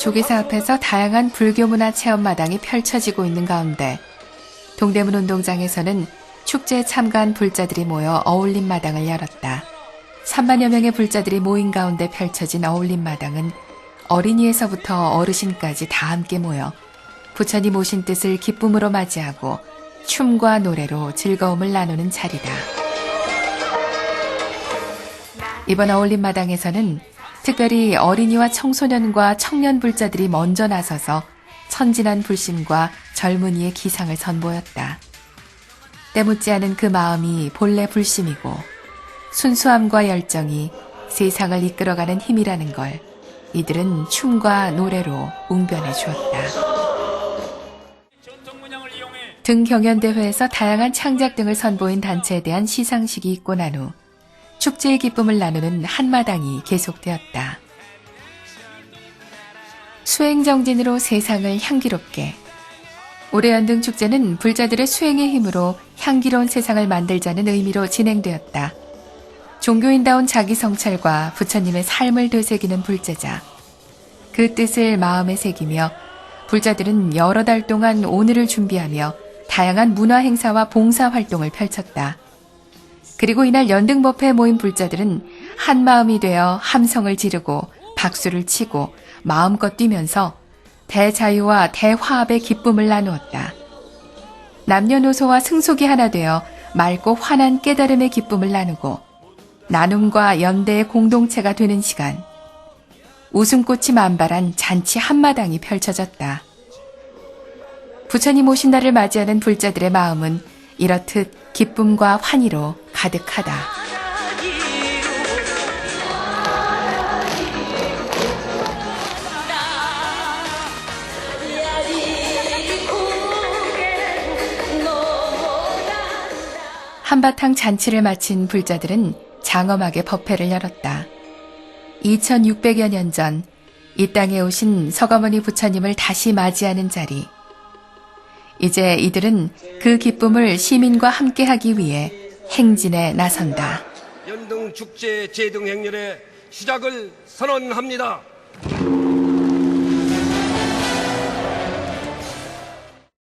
조기사 앞에서 다양한 불교 문화 체험 마당이 펼쳐지고 있는 가운데 동대문 운동장에서는 축제에 참가한 불자들이 모여 어울림 마당을 열었다. 3만여 명의 불자들이 모인 가운데 펼쳐진 어울림 마당은 어린이에서부터 어르신까지 다 함께 모여 부처님 오신 뜻을 기쁨으로 맞이하고 춤과 노래로 즐거움을 나누는 자리다. 이번 어울림 마당에서는 특별히 어린이와 청소년과 청년 불자들이 먼저 나서서 천진한 불심과 젊은이의 기상을 선보였다. 때묻지 않은 그 마음이 본래 불심이고 순수함과 열정이 세상을 이끌어가는 힘이라는 걸 이들은 춤과 노래로 웅변해 주었다. 등 경연대회에서 다양한 창작 등을 선보인 단체에 대한 시상식이 있고 난 후 축제의 기쁨을 나누는 한마당이 계속되었다. 수행정진으로 세상을 향기롭게 올해 연등 축제는 불자들의 수행의 힘으로 향기로운 세상을 만들자는 의미로 진행되었다. 종교인다운 자기 성찰과 부처님의 삶을 되새기는 불제자. 그 뜻을 마음에 새기며 불자들은 여러 달 동안 오늘을 준비하며 다양한 문화 행사와 봉사 활동을 펼쳤다. 그리고 이날 연등 법회에 모인 불자들은 한 마음이 되어 함성을 지르고 박수를 치고 마음껏 뛰면서 대자유와 대화합의 기쁨을 나누었다. 남녀노소와 승속이 하나 되어 맑고 환한 깨달음의 기쁨을 나누고 나눔과 연대의 공동체가 되는 시간. 웃음꽃이 만발한 잔치 한마당이 펼쳐졌다. 부처님 오신 날을 맞이하는 불자들의 마음은 이렇듯 기쁨과 환희로 가득하다. 한바탕 잔치를 마친 불자들은 장엄하게 법회를 열었다. 2600여 년 전 이 땅에 오신 서가모니 부처님을 다시 맞이하는 자리. 이제 이들은 그 기쁨을 시민과 함께 하기 위해 행진에 나선다. 연등 축제 제등 행렬의 시작을 선언합니다.